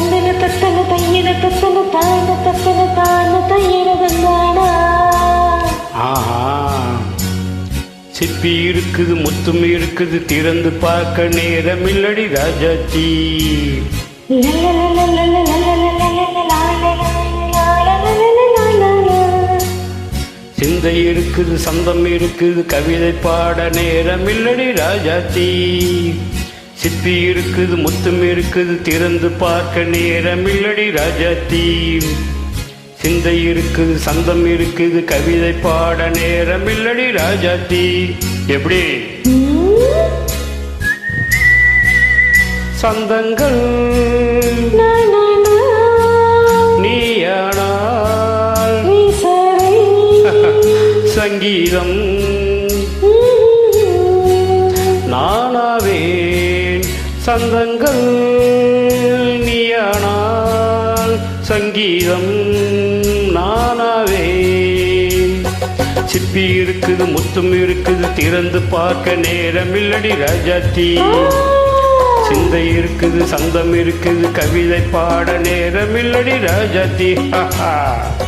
தந்தன தத்தன தையன தத்தன தான தத்தன தான தையன தந்தானா? ஆஹா. சிப்பி இருக்குது முத்தும் இருக்குது திறந்து பார்க்க நேரம் இல்லடி ராஜாச்சி சிந்தை இருக்குது சந்தம் இருக்குது கவிதை பாட நேரம் இல்லடி ராஜாச்சி சிப்பி இருக்குது முத்தும் இருக்குது திறந்து பார்க்க நேரம் இல்லடி ராஜாச்சி சிந்தை இருக்குது சந்தம் இருக்குது கவிதை பாட நேரம் இல்லடி ராஜாத்தி எப்படி? சந்தங்கள். நீயானால். சங்கீதம். சந்தங்கள் நீயானால் சங்கீதம் நானாவே சிப்பி இருக்குது முத்தும் இருக்குது திறந்து பார்க்க நேரம் இல்லடி ராஜாத்தி சிந்தை இருக்குது சந்தம் இருக்குது கவிதை பாட நேரம் இல்லடி ராஜாத்தி ஹஹா.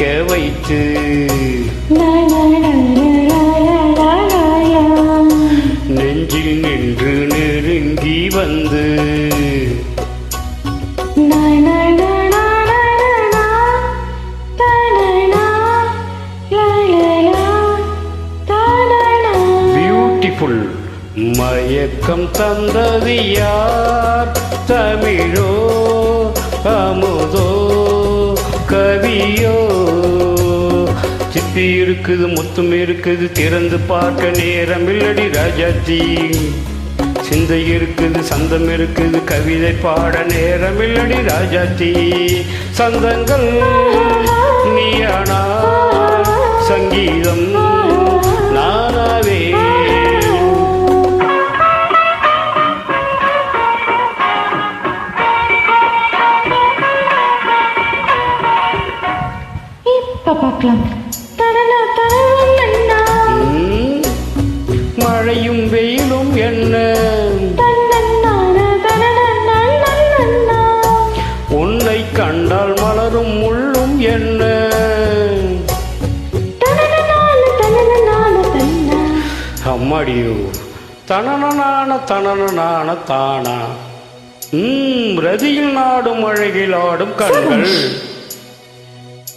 நினைக்க வைத்து. நெஞ்சில் நின்று நெருங்கி வந்து. பியூட்டிஃபுல் மயக்கம் தந்தது யார்? தமிழோ அமுதோ. கவியோ? சித்தி இருக்குது முத்தும் இருக்குது திறந்து பார்க்க நேரம் இல்லடி ராஜாஜி சிந்தை இருக்குது சந்தம் இருக்குது கவிதை பாட நேரம் இல்லடி ராஜாஜி சந்தங்கள் நீயானா சங்கீதம் பார்க்கலாம். மழையும் வெயிலும் என்ன? உன்னை கண்டால் மலரும் முள்ளும் என்ன? அம்மாடியோ தனனனான தனனனான தானா. ம் ரதியில் நாடும் அழகில் ஆடும் கண்கள்.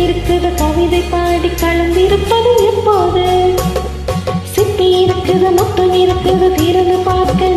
இருக்குது கவிதை பாடி கலந்திருப்பது எப்போது? சிப்பி இருக்குது முத்தம் இருக்குது திறந்து பார்க்க